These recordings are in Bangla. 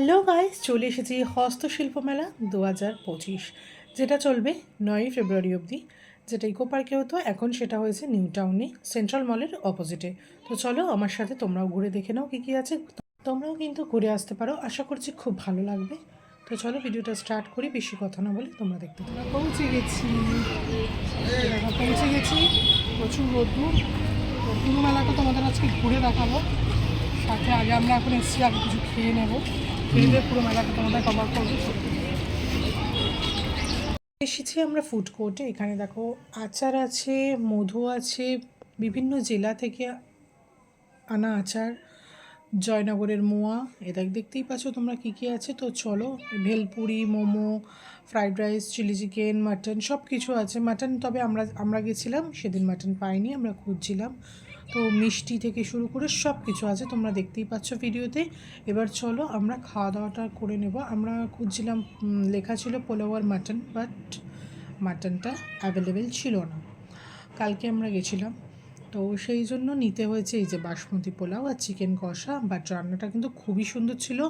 হ্যালো গাইস, চলে এসেছি হস্তশিল্প মেলা দু হাজার পঁচিশ, যেটা চলবে নয়ই ফেব্রুয়ারি অবধি, যেটা ইকো পার্কে হতো, এখন সেটা হয়েছে নিউ টাউনে, সেন্ট্রাল মলের অপোজিটে। তো চলো আমার সাথে তোমরাও ঘুরে দেখে নাও কী কী আছে, তোমরাও কিন্তু ঘুরে আসতে পারো, আশা করছি খুব ভালো লাগবে। তো চলো ভিডিওটা স্টার্ট করি, বেশি কথা না বলে তোমরা দেখতে থাকো। পৌঁছে গেছি। পৌঁছে গেছি, প্রচুর রোদ্দুর। তো মেলাটা তোমাদের আজকে ঘুরে দেখাবো। সাথে আগে আমরা এখন এসেছি, আগে কিছু খেয়ে নেব। এসেছি আমরা ফুড কোর্টে এখানে দেখো আচার আছে, মধু আছে, বিভিন্ন জেলা থেকে আনা আচার। জয়নগরের মোয়া এটা দেখতেই পাচ্ছ তোমরা কী কী আছে। তো চলো, bhelpuri, momo fried rice chilli chicken mutton সব কিছু আছে। মাটন তবে আমরা আমরা গেছিলাম, সেদিন মাটন পাইনি, আমরা খুঁজছিলাম। তো মিষ্টি থেকে শুরু করে সব কিছু আছে, তোমরা দেখতেই পাচ্ছ ভিডিওতে। এবার চলো আমরা খাওয়া দাওয়াটা করে নেব। আমরা খুঁজছিলাম লেখা ছিল পোলাও আর মাটন বাট মাটনটা অ্যাভেলেবেল ছিল না। কালকে আমরা গেছিলাম। তো সেই জন্য নিতে হয়েছে এই যে বাসমতি পোলাও আর চিকেন কষা। বাট রান্নাটা কিন্তু খুবই সুন্দর ছিল।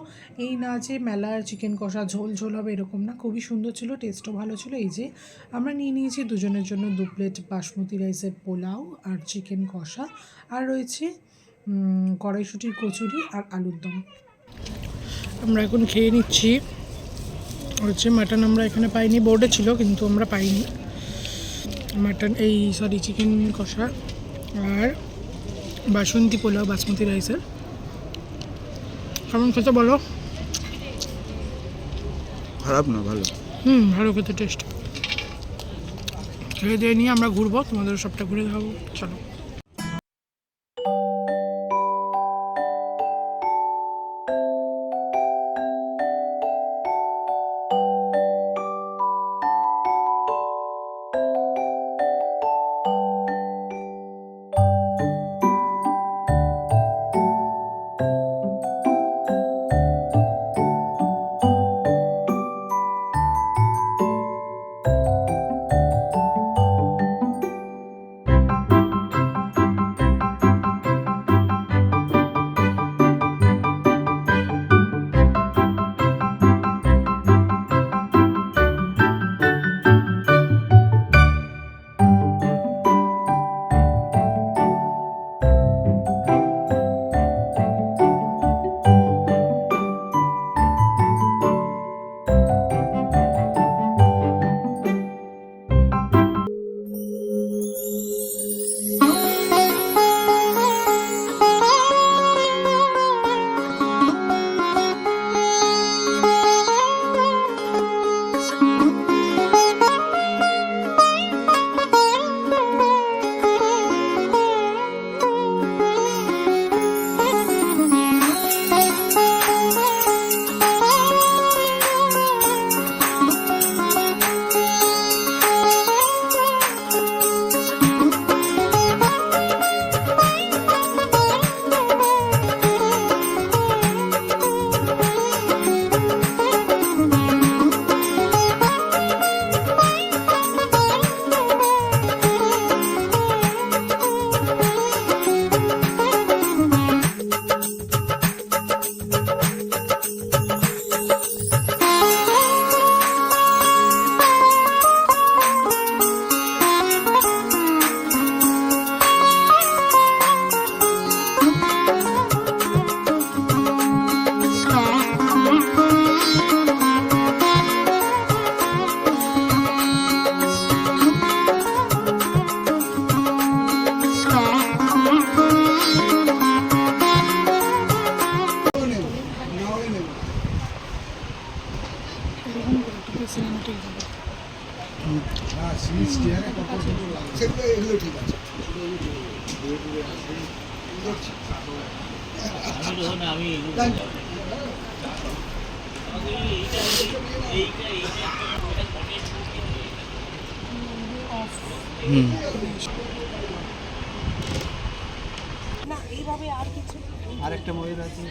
এই না যে মেলার চিকেন কষা ঝোল ঝোল হবে এরকম না, খুবই সুন্দর ছিল, টেস্টও ভালো ছিল। এই যে আমরা নিয়ে নিয়েছি দুজনের জন্য দু প্লেট বাসমতি রাইসের পোলাও আর চিকেন কষা। আর রয়েছে কড়াইশুটির কচুরি আর আলুর দম। আমরা এখন খেয়ে নিচ্ছি। হচ্ছে মাটন আমরা এখানে পাইনি, বোর্ডে ছিল কিন্তু আমরা পাইনি। মাটন, এই সরি চিকেন কষা। আর বাসন্তী পোলাও বাসমতি রাইসের। কেমন খেতে বলো? খারাপ না ভালো। হুম ভালো খেতে টেস্ট খেয়ে দিয়ে নিয়ে আমরা ঘুরবো তোমাদের সবটা ঘুরে দেখাবো চলো। হুম না এইভাবে আর কিছু আরেকটা ময়ূর আছে।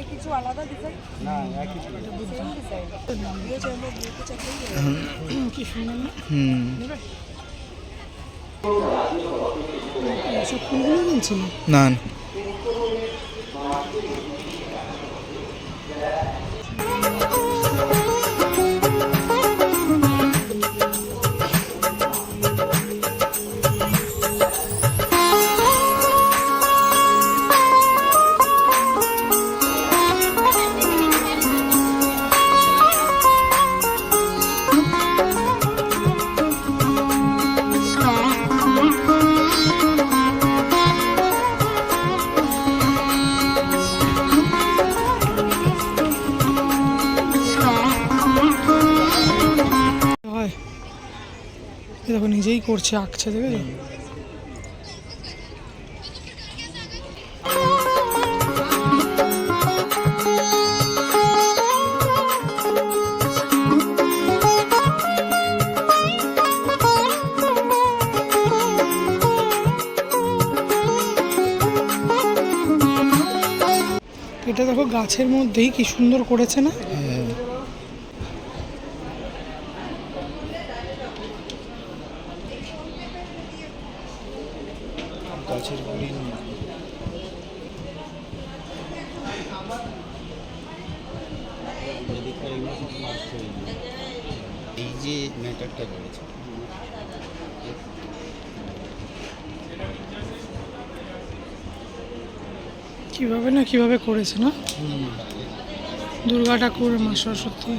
এ কিছু আলাদা ডিজাইন না একই ডিজাইন কি সুন্দর না হুম সব ফুলগুলো বলছিল না। করছে আঁকছে দেখেছ এটা দেখো গাছের মধ্যেই কি সুন্দর করেছে না হ্যাঁ গাছের গুড়ি এই যে ম্যাটারটা করেছে কীভাবে না কীভাবে করেছে না? দুর্গা ঠাকুর মা সরস্বতী।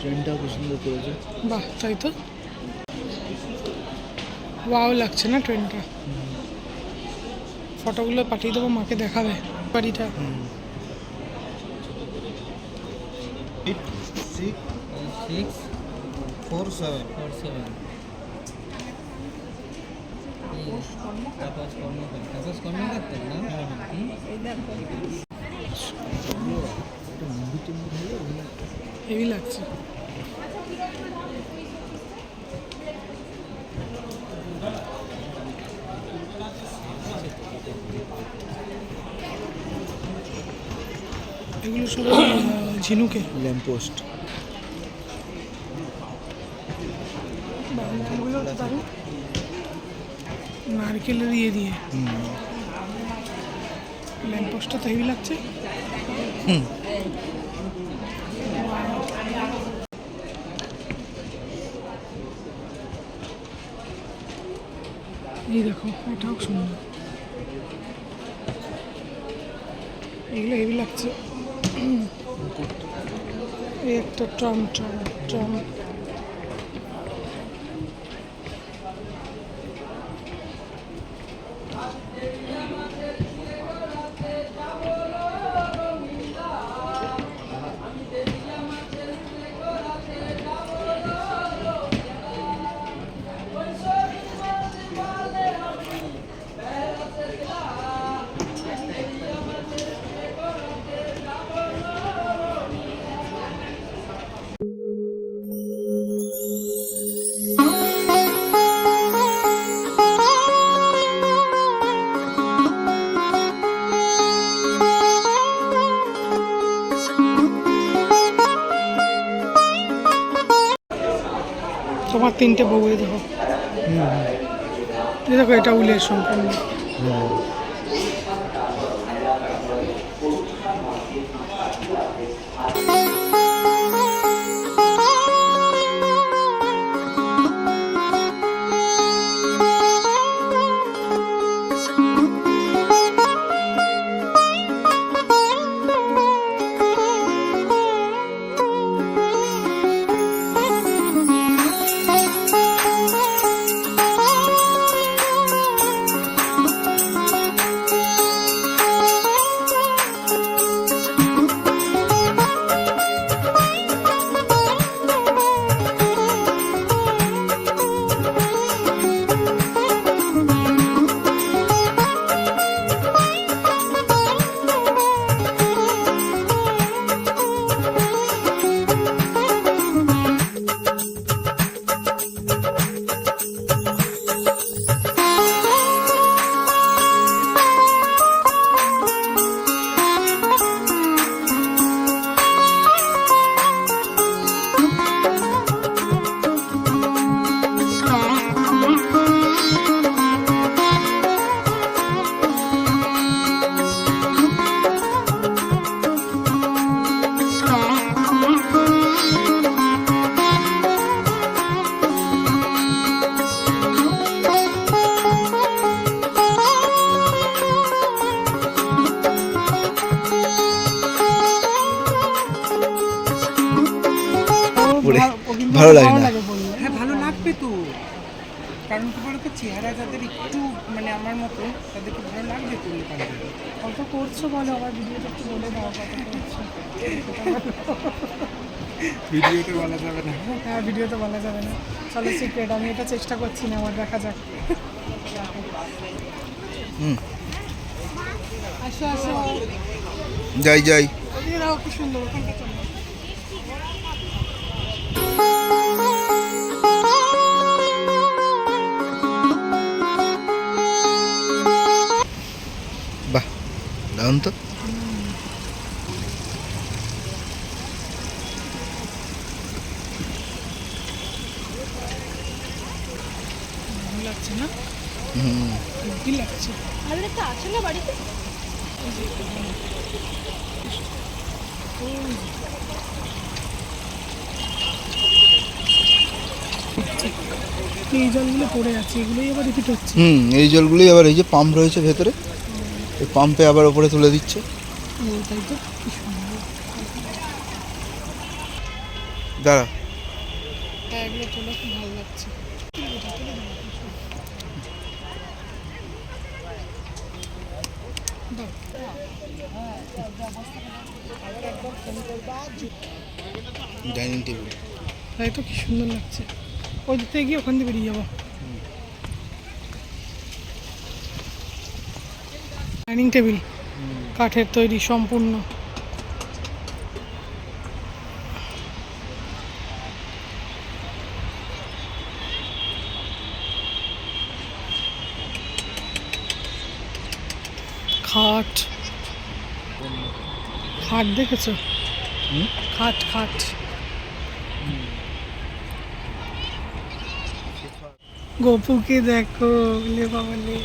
ট্রেনটাও খুব সুন্দর করেছে। বাহ তাই তো? ওয়াও লাগছে না ট্রেনটা? ফটোগুলো পাঠিয়ে দেবো মাকে দেখাবে বাড়িটা। সিক্স ফোর সব ঝিনুকে। ল্যাম্পপোস্ট। এগুলো নারকেলের ইয়ে দিয়ে। ল্যাম্পপোস্টটা তো হেভি লাগছে। এই দেখো এটাও সুন্দর। এগুলো হেভি লাগছে। একটা ট্রাম টম ট্রাম তিনটে বউ দেখো। দেখো এটা উলের সম্পূর্ণ। কিন্তু ভালো লাগে না। হ্যাঁ ভালো লাগবে তো। কারণ কি বলতো চেহারা যাদের একটু মানে আমার মতো তাদেরকে ভালো লাগবে তো। কত করছ বলো আবার ভিডিওটা একটু বলে দাও কত করছ। ভিডিওতে বলা যাবে না। হ্যাঁ ভিডিওতে বলা যাবে না। চলো সিক্রেট আমি এটা চেষ্টা করছি না আমার দেখা যাক। হুম। আসো আসো। যাই যাই। কি সুন্দর। দারুণ তো লাগছে না? হুম। লাগছে? আর একটা আছে না বাড়িতে? এই জলগুলো পড়ে আছে এগুলোই আবার রিপিট হচ্ছে। হুম এই জলগুলোই আবার এই যে পাম্প রয়েছে ভেতরে। এই পাম্পে আবার ওপরে তুলে দিচ্ছে। দাঁড়া। হ্যাঁ ডাইনিং টেবিল তাই তো কি সুন্দর লাগছে। ওই থেকে গিয়ে ওখান দিয়ে বেরিয়ে যাব। ডাইনিং টেবিল কাঠের তৈরি সম্পূর্ণ। খাট। খাট দেখেছ? খাট খাট। গোপুকে দেখো লে বাবা লে।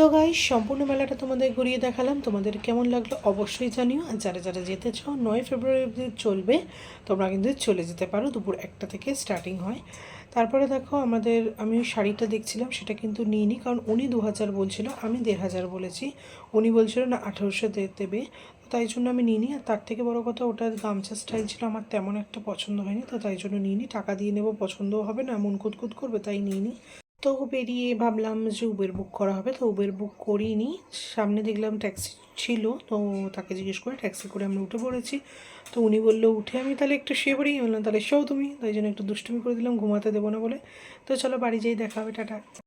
সো গাই সম্পূর্ণ মেলাটা তোমাদের ঘুরিয়ে দেখালাম। তোমাদের কেমন লাগল অবশ্যই জানিও। আর যারা যারা যেতে চাও, নয় ফেব্রুয়ারি অবধি চলবে, তোমরা কিন্তু চলে যেতে পারো। দুপুর একটা থেকে স্টার্টিং হয়। তারপরে দেখো, আমাদের, আমি শাড়িটা দেখছিলাম, সেটা কিন্তু নিইনি, কারণ উনি দু হাজার বলছিল, আমি দেড় হাজার বলেছি। উনি বলছিল না, আঠেরোশো দেবে। তাই জন্য আমি নিইনি। আর তার থেকে বড় কথা ওটা গামছা স্টাইল ছিল, আমার তেমন একটা পছন্দ হয়নি। তো তাই জন্য নিইনি। টাকা দিয়ে নেব, পছন্দও হবে না, মন কুতকুত করবে, তাই নিইনি। তো বেরিয়ে ভাবলাম যে উবের বুক করা হবে, তো উবের বুক করিনি। সামনে দেখলাম ট্যাক্সি ছিল, তো তাকে জিজ্ঞেস করে ট্যাক্সি করে আমরা উঠে পড়েছি। তো উনি বলল, উঠে আমি তাহলে একটু শুয়ে পড়ি। বললাম, তাহলে শোও তুমি। তাই জন্য একটু দুষ্টুমি করে দিলাম, ঘুমাতে দেবো না বলে। তো চলো বাড়ি যেয়ে দেখা হবে, টাটা।